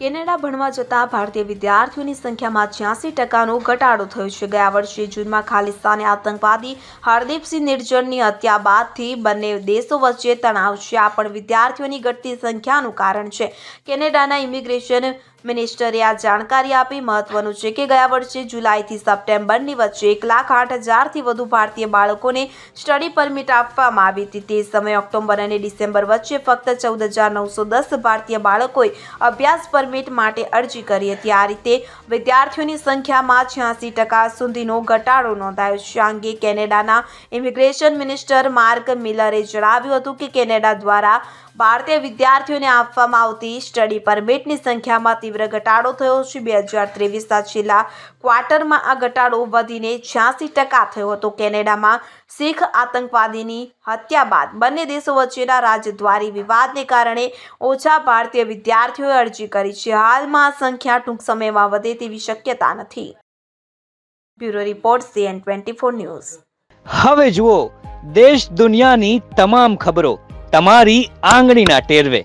Canada ભણવા જતા ભારતીય વિદ્યાર્થીઓની સંખ્યામાં છ્યાસી ટકાનો ઘટાડો થયો છે. ગયા વર્ષે જૂનમાં ખાલિસ્તાની આતંકવાદી હરદીપસિંહ નિર્જનની હત્યા બાદથી બંને દેશો વચ્ચે તણાવ છે. આ પણ વિદ્યાર્થીઓની ઘટતી સંખ્યાનું કારણ છે. કેનેડાના ઇમિગ્રેશન મિનિસ્ટરે આ જાણકારી આપી. મહત્વનું છે કે ગયા વર્ષે જુલાઈથી સપ્ટેમ્બરની વચ્ચે એક લાખ આઠ હજારથી વધુ ભારતીય બાળકોને સ્ટડી પરમિટ આપવામાં આવી હતી. તે સમયે ઓક્ટોબર અને ડિસેમ્બર વચ્ચે ફક્ત ચૌદ હજાર નવસો દસ ભારતીય બાળકોએ અભ્યાસ પરમિટ માટે અરજી કરી હતી. આ રીતે વિદ્યાર્થીઓની સંખ્યામાં છ્યાસી ટકા સુધીનો ઘટાડો નોંધાયો. છે અંગે કેનેડાના ઇમિગ્રેશન મિનિસ્ટર માર્ક મિલરે જણાવ્યું હતું કે કેનેડા દ્વારા ભારતીય વિદ્યાર્થીઓને આપવામાં આવતી સ્ટડી પરમિટની સંખ્યામાં ઘટાડો થયો છે. બે હજાર ત્રેવીસના છેલ્લા ક્વાર્ટરમાં આ ઘટાડો વધીને છ્યાસી ટકા થયો હતો. કેનેડામાં શીખ આતંકવાદીની હત્યા બાદ બંને દેશો વચ્ચેના રાજદ્વારી વિવાદને કારણે ઓછા ભારતીય વિદ્યાર્થીઓએ અરજી કરી છે. હાલમાં આ સંખ્યા ટૂંક સમયમાં વધે તેવી શક્યતા નથી. Bureau report CN twenty four news. હવે જુઓ, દેશ દુનિયાની તમામ ખબરો તમારી આંગળીના ટેરવે.